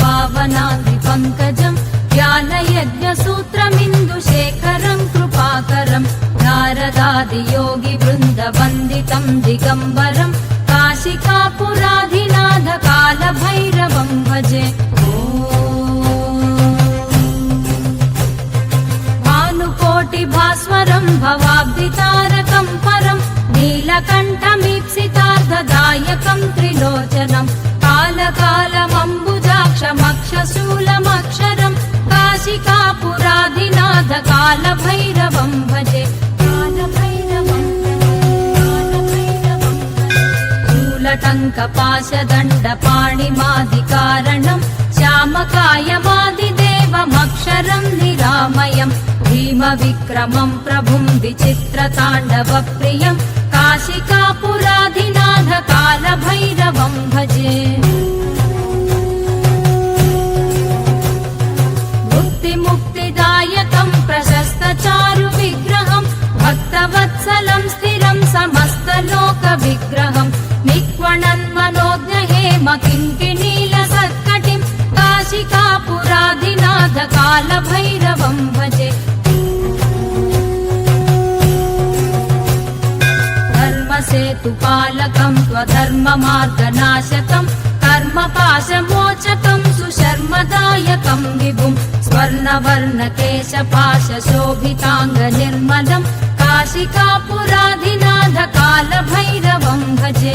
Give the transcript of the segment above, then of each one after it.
पावनाग्निपङ्कजम् ज्ञानयज्ञसूत्रमिन्दुशेखरम् कृपाकरम् नारदादियोगिवृन्दवन्दितम् दिगम्बरम् काशिकापुराधिनाथ कालभैरवम् भजे भानुकोटिभास्वरम् भवाब्धितारकम् परम् नीलकण्ठमीप्सितार्धदायकम् कालभैरवम् कालभैरवम् शूलटङ्कपाशदण्डपाणिमादिकारणम् श्यामकायमादिदेवमक्षरम् निरामयम् भीमविक्रमम् प्रभुम् विचित्रताण्डवप्रियम् काशिकापुराधिनाथ कालभैरवम् भक्तवत्सलम् स्थिरम् समस्तलोकविग्रहम् निक्वणन्मनोज्ञ हेम किङ्किणीलसत्कटिम् काशिकापुराधिनाथ कालभैरवम् भजे। धर्मसेतुपालकम् त्वधर्ममार्गनाशकम् कर्मपाशमोचकम् सुशर्मदायकम् विभुम् स्वर्णवर्णकेशपाशशोभिताङ्गनिर्मलम् काशिकापुराधिनाथ कालभैरवम् भजे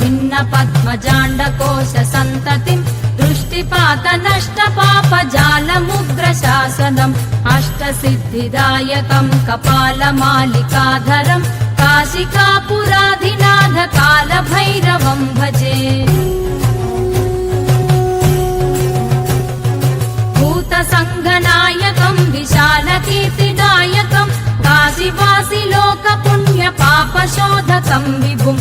भिन्न पद्मजाण्डकोश सन्ततिम् दृष्टिपात नष्ट पाप जालमुग्रशासनम् अष्टसिद्धिदायकम् कपालमालिकाधरम् काशिकापुराधिनाथ कालभैरवम् भजे भूतसङ्घनायकम् विशालकीर्तिदायकम् काशिवासि लोकपुण्यपापशोधकम् विभुम्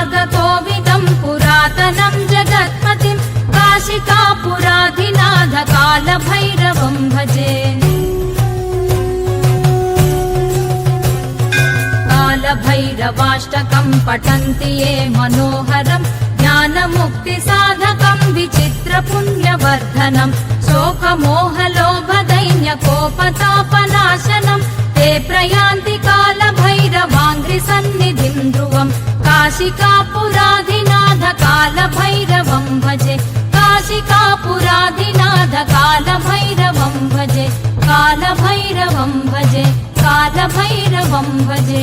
नीतिमार्गकोविदम् पुरातनम् जगत्पतिम् काशिकापुराधिनाथ कालभैरवम् भजे। कालभैरवाष्टकम् पठन्ति ये मनोहरम् ज्ञानमुक्तिसाधकम् विचित्रपुण्यवर्धनम् शोकमोहलोभदैन्यकोपतापनाशनम् ते प्रयान्ति ध्रुवम् काशिकापुराधिनाथ कालभैरवम् भजे। काशिकापुराधिनाथ कालभैरवम् भजे। कालभैरवम् भजे। कालभैरवम् भजे